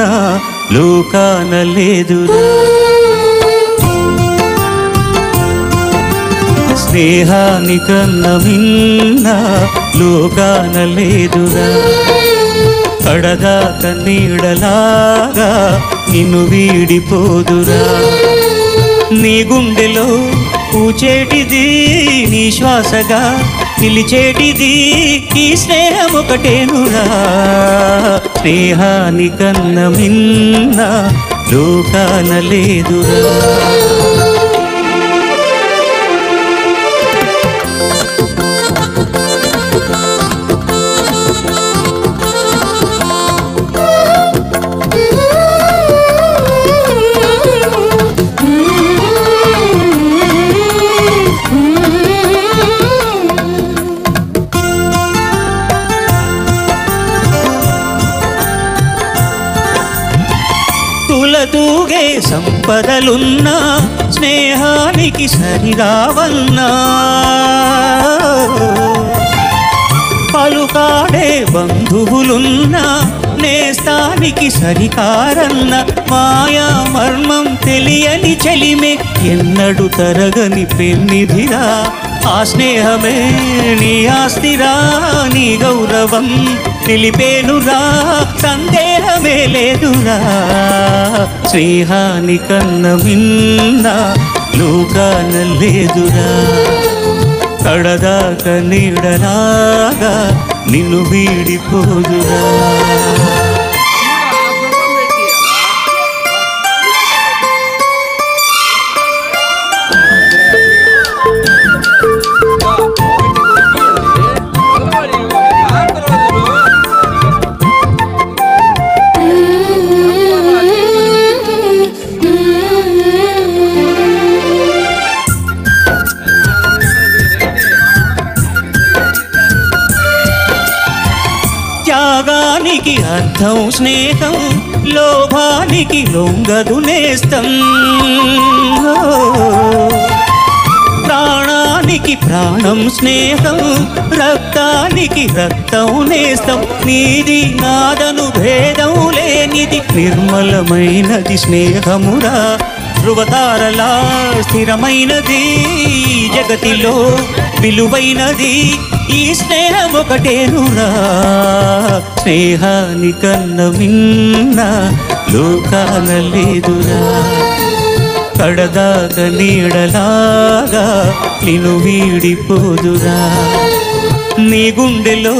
మిన్న లోకాన లేదురా స్నేహానికన్న మిన్న లోకాన లేదురా కడదాక నీడలాగా నిన్ను వీడిపోదురా నీ గుండెలో పూచేటిది నీ శ్వాసగా నిలిచేటిది ఈ స్నేహం ఒకటేనురా. స్నేహానికన్న మిన్న లోకాన లేదురా. తులతూగే సంపదలున్నా స్నేహానికి సరిరావన్నా. పలుకాడే బంధువులున్నా నేస్తానికి సరికారన్న మాయా మర్మం తెలియని చెలిమే ఎన్నడు తరగని పెన్నిధిరా. ఆ స్నేహమే నీ ఆస్తిరా నీ గౌరవం నిలిపేనురా. సందేహమే లేదురా. స్నేహానికన్న మిన్న లోకాన లేదురా. కడదాక నీడలాగా నిన్ను వీడిపోదురా. త్యాగానికి అర్థం స్నేహం లోభానికి లొంగదు నేస్తం. ప్రాణానికి ప్రాణం స్నేహం రక్తానికి రక్తం నేస్తం. నీది నాదను భేదం లేనిది నిర్మలమైనది స్నేహమురా. ధృవతారలా స్థిరమైనది జగతిలో విలువైనది ఈ స్నేహం ఒకటేనురా స్నేహానికన్న మిన్న లోకాన లేదురా. కడదాక నీడలాగా నిను వీడిపోదురా. నీ గుండెలో